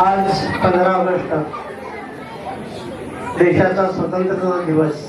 आज पंधरा ऑगस्ट देशाचा स्वतंत्रता दिवस.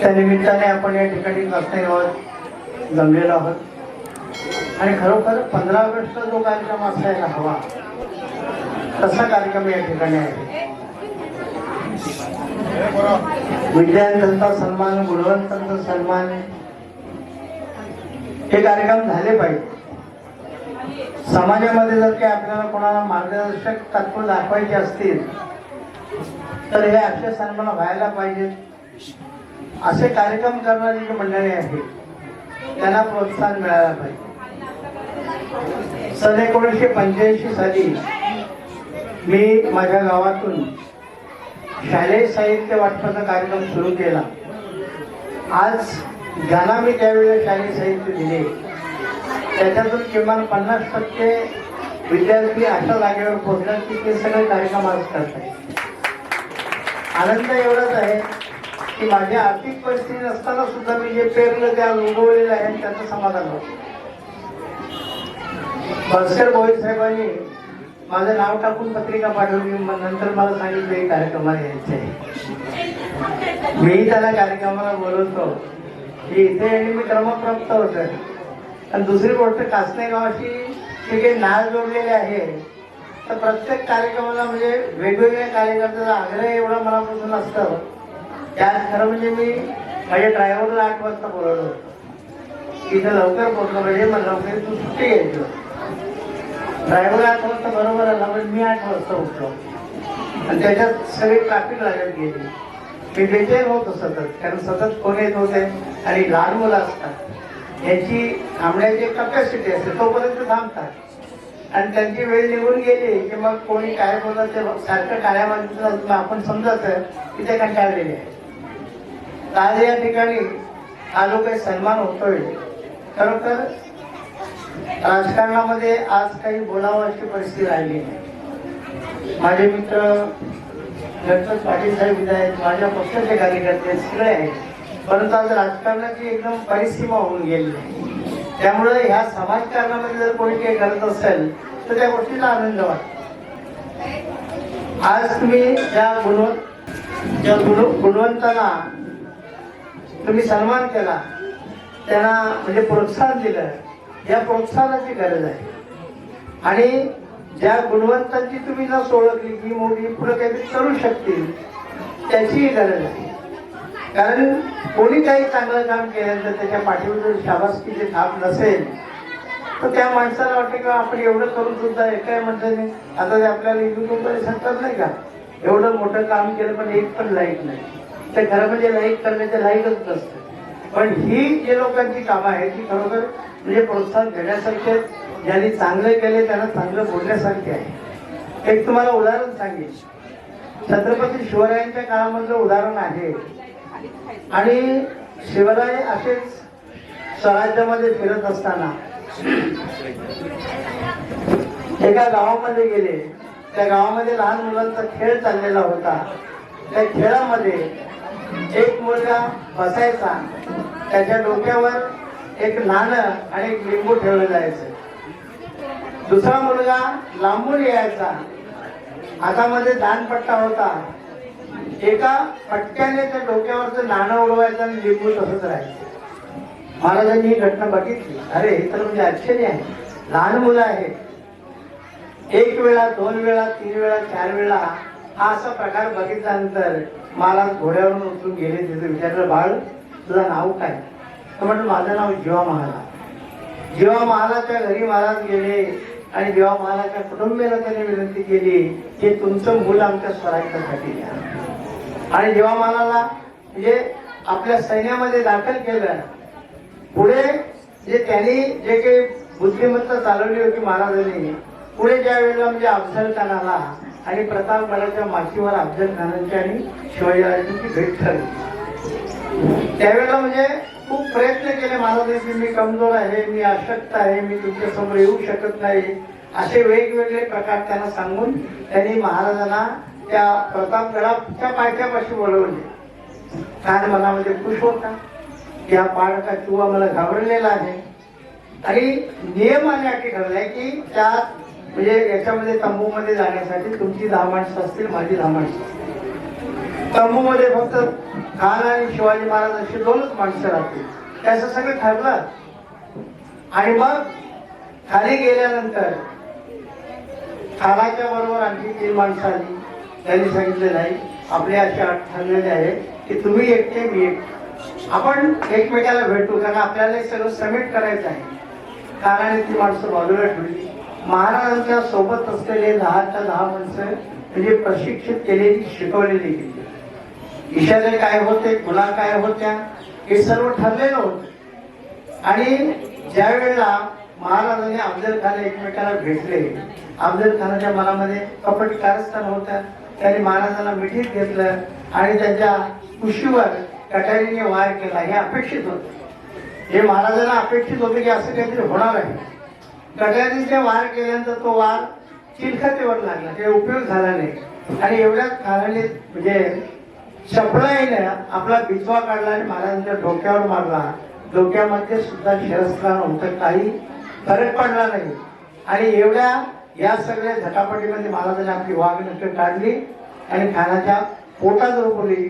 त्या निमित्ताने आपण या ठिकाणी गावात जमलेलो आहोत. आणि खरोखर पंधरा ऑगस्टचा जो कार्यक्रम असायला हवा तसा कार्यक्रम या ठिकाणी आहे. विद्यार्थ्यांचा सन्मान गुणवंतांचा सन्मान हे कार्यक्रम झाले पाहिजे. समाजामध्ये जर काही आपल्याला कोणाला मार्गदर्शक तत्व दाखवायचे असतील तर हे अक्षय सन्मान व्हायला पाहिजेत असे कार्यक्रम करणारी जी मंडळी आहेत त्यांना प्रोत्साहन मिळायला पाहिजे. सन एकोणीसशे पंच्याऐंशी साली मी माझ्या गावातून शालेय साहित्य वाटपाचा कार्यक्रम सुरू केला. आज ज्यांना मी त्यावेळेला शालेय साहित्य दिले त्याच्यातून किमान पन्नास टक्के विद्यार्थी अशा जागेवर पोहोचतात की ते सगळे कार्यक्रम आज करतात. आनंद एवढाच आहे की माझी आर्थिक परिस्थिती नसताना सुद्धा मी जे पेरलं त्या उगवलेलं आहे त्याचं समाधान होतं. भास्कर भोईर साहेबांनी माझं नाव टाकून पत्रिका पाठवली मग नंतर मला सांगितलं हे कार्यक्रमाला यायचं आहे. मीही त्याला कार्यक्रमाला बोलवतो. की इथे आणि मी क्रमप्राप्त होतोय. आणि दुसरी गोष्ट कासने गावाशी जे काही नाळ जोडलेले आहे तर प्रत्येक कार्यक्रमाला म्हणजे वेगवेगळ्या कार्यकर्त्याचा आग्रह एवढा मनापासून असतं. त्यात खरं म्हणजे मी माझ्या ड्रायव्हरला आठ वाजता बोलवलं होतं इथं लवकर पोहोचलं म्हणजे मला लवकर तू सुट्टी घ्यायचं ड्रायव्हर आठ वाजता बरोबर आला पण मी आठ वाजता उठलो. आणि त्याच्यात सगळी ट्रॅफिक लागत गेली. मी बेचैन होतो सतत कारण सतत कोण येत होते आणि लहान मुलं असतात. ह्याची थांबण्याची कपॅसिटी असते तोपर्यंत थांबतात. आणि त्यांची वेळ निघून गेली की मग कोणी काय बोलत ते सारखं काळ्या माणसाचं आपण समजत की ते कंटाळलेले आहे. आज या ठिकाणी हा जो काही सन्मान होतोय. खरोखर राजकारणामध्ये आज काही बोलावं अशी परिस्थिती राहिली नाही. माझे मित्र गणपत पाटील साहेब इथे आहेत माझ्या पक्षाचे कार्यकर्ते सगळे आहेत. परंतु आज राजकारणाची एकदम परिसीमा होऊन गेली. त्यामुळे ह्या समाजकारणामध्ये जर कोणी काही करत असेल तर त्या गोष्टीला आनंद वाटतो. आज तुम्ही ज्या गुणवंत ज्या गुण गुणवंतांना तुम्ही सन्मान केला त्यांना म्हणजे प्रोत्साहन दिलं या प्रोत्साहनाची गरज आहे. आणि ज्या गुणवंतांची तुम्ही जर ओळखली की मोठी पुढे काहीतरी करू शकतील त्याचीही गरज आहे. कारण कोणी काही चांगलं काम केलं तर त्याच्या पाठीवर जर शाबासकीचे थाप नसेल तर त्या माणसाला वाटतं का आपण एवढं करून सुद्धा एकाही नाही. आता ते आपल्याला हिंदू कंपनी सांगतात नाही का एवढं मोठं काम केलं पण एक पण लाईक नाही. ते खरं म्हणजे लाईक करण्याचे लाईकच नसतं. पण ही जे लोकांची कामं आहेत ती खरोखर म्हणजे प्रोत्साहन देण्यासारखे आहेत. ज्यांनी चांगलं केले त्यांना चांगलं बोलण्यासारखे आहे. एक तुम्हाला उदाहरण सांगेन. छत्रपती शिवरायांच्या काळामधलं उदाहरण आहे. आणि शिवराय असेच स्वराज्यामध्ये फिरत असताना. एका गावामध्ये गेले. त्या गावामध्ये लहान मुलांचा खेळ चाललेला होता. त्या खेळामध्ये एक मुलगा बसायचा. त्याच्या डोक्यावर एक नाणं आणि एक लिंबू ठेवलं जायचं. दुसरा मुलगा लांबून यायचा. हातामध्ये दानपट्टा होता. एका फटक्याने त्या डोक्यावरचं नाणं उडवायचं आणि लिंबू तसंच राहायचं. महाराजांनी ही घटना बघितली. अरे हे तर म्हणजे आश्चर्य आहे. लहान मुलं आहेत. एक वेळा दोन वेळा तीन वेळा चार वेळा हा असा प्रकार बघितल्यानंतर महाराज घोड्यावरून उतरून गेले. तिथे विचारलं बाळ तुझं नाव काय? तर म्हटलं माझं नाव जीवा महाराज जेव्हा महाराजच्या घरी महाराज गेले आणि जेव्हा महाराजच्या कुटुंबियाला त्याने विनंती केली की तुमचं मूल आमच्या स्वराज्यासाठी घ्या. आणि जेव्हा मालाला म्हणजे आपल्या सैन्यामध्ये दाखल केलं पुढे जे त्यांनी जे काही बुद्धिमत्ता चालवली होती महाराजांनी पुढे ज्या वेळेला म्हणजे अफजल खानाला आणि प्रतापगडाच्या मातीवर अफजल खानांची आणि शिवाजीराजांची भेट ठरली. त्यावेळेला म्हणजे खूप प्रयत्न केले महाराजांनी की मी कमजोर आहे मी अशक्त आहे मी तुमच्यासमोर येऊ शकत नाही असे वेगवेगळे प्रकार त्यांना सांगून त्यांनी महाराजांना त्या प्रतापगडाच्या पायथ्यापाशी वळवले म्हणजे. काय मनामध्ये खुश होता. की हा पाडका किंवा मला घाबरलेला आहे. आणि नियम आणि अटी ठरलाय की त्या म्हणजे याच्यामध्ये तंबूमध्ये जाण्यासाठी तुमची दहा माणसं असतील माझी दहा माणसं असतील. तंबूमध्ये फक्त खान आणि शिवाजी महाराज अशी दोनच माणसं राहतील. त्याचं सगळं ठरलं. आणि मग खाली गेल्यानंतर खानाच्या बरोबर आणखी तीन माणसं आली. त्यांनी सांगितलं नाही. आपले असे ठरलेले आहे की तुम्ही एकटे मी एकटे. आपण एकमेकाला भेटू कारण आपल्याला सर्व सबमिट करायचं आहे. कारण ती माणसं बाजूला ठेवली. महाराजांच्या सोबत असलेले दहाच्या दहा माणसं म्हणजे प्रशिक्षित केलेली शिकवलेली गेली. इशारे काय होते गुन्हा काय होत्या हे सर्व ठरलेलं होतं. आणि ज्या वेळेला महाराजांनी अफजल खान एकमेकाला भेटले अफजल खानाच्या मनामध्ये कपट कारस्थान होत्या त्यांनी महाराजांना मिठीत घेतलं आणि त्यांच्या कुशीवर कटारीने वार केला. हे अपेक्षित होतं. हे महाराजांना अपेक्षित होतं की असं काहीतरी होणार आहे. कटारीने वार केल्यानंतर तो वार चिलखतेवर लागला. ते उपयोग झाला नाही. आणि एवढ्याच कारणे म्हणजे शपळाईने आपला बिचवा काढला आणि महाराजांच्या डोक्यावर मारला. डोक्यामध्ये सुद्धा शिरस्त्र नव्हतं काही फरक पडला नाही. आणि एवढ्या या सगळ्या झटापटीमध्ये महाराजांनी आपली वाघनख काढली आणि खानाच्या पोटात रोपली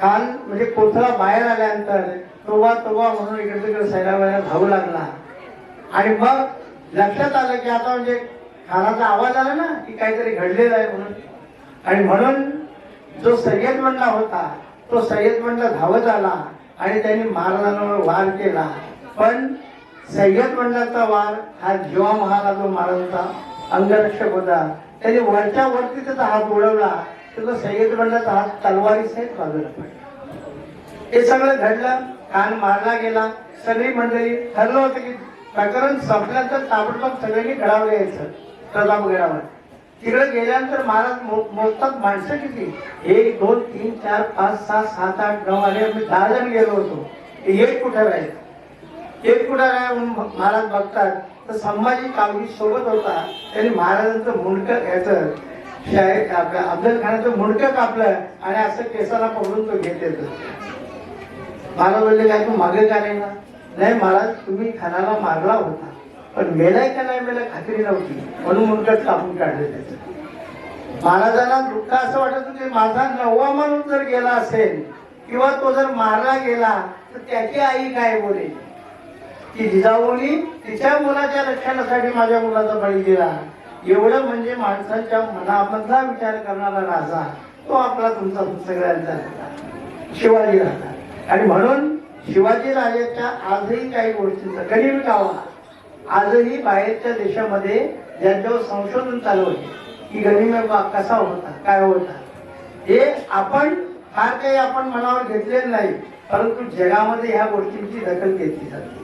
खान म्हणजे कोथळा बाहेर आल्यानंतर तोवा तोवा म्हणून इकडे तिकडे सैराबाईला धावू लागला. आणि मग लक्षात आलं की आता म्हणजे खानाचा आवाज आला ना की काहीतरी घडलेलं आहे म्हणून. आणि म्हणून जो सय्यद मंडळ होता तो सय्यद मंडळ धावत आला आणि त्यांनी महाराजांवर वार केला. पण सय्यद मंडळाचा वार हा जीवा महाराज महाराज महाराजांचा अंगरक्षक होता त्याने वरच्या वरती त्याचा हात उडवला तर सय्यद मंडळाचा हात तलवारी सहित बाजूला पडला. हे सगळं घडलं कान मारला गेला. सगळी मंडळी ठरलं होतं की प्रकरण संपल्यानंतर ताबडतोब सगळ्यांनी घडावं यायचं प्रतापगडावर तिकडे गेल्यानंतर महाराज मोजतात माणसं किती? एक दोन तीन चार पाच सहा सात आठ नऊ आणि आम्ही दहा जण गेलो होतो. एक कुठं राहील? एक कुणाला म्हणून महाराज बघतात तर संभाजी कावडी सोबत होता. त्यांनी महाराजांचं मुंडकं घ्यायचं. शाहीर आपल्या अफजल खानाचं मुंडकं कापलं आणि असं केसाला पकडून तो घेत येतो. महाराज बोलले काय तू मागे का नाही ना? नाही महाराज तुम्ही खानाला मारला होता. पण मेलाय का नाही मेला खात्री नव्हती. म्हणून मुंडकं कापून काढले त्याचं. महाराजांना दुःख असं वाटत होते माझा नववा माणूस जर गेला असेल किंवा तो जर मारला गेला तर त्याची आई काय बोलेल? की जिजाऊनी तिच्या मुलाच्या रक्षणासाठी माझ्या मुलाचा बळी दिला. एवढं म्हणजे माणसाच्या मनामधला विचार करणारा राजा तो आपला तुमचा सगळ्यांचा शिवाजी राजा. आणि म्हणून शिवाजी राजाच्या आजही काही गोष्टींचा गरीब कावा आजही बाहेरच्या देशामध्ये ज्यांच्यावर संशोधन चालू आहे की गनिमी कसा होता काय होता हे आपण फार काही आपण मनावर घेतलेलं नाही परंतु जगामध्ये ह्या गोष्टींची दखल घेतली जाते.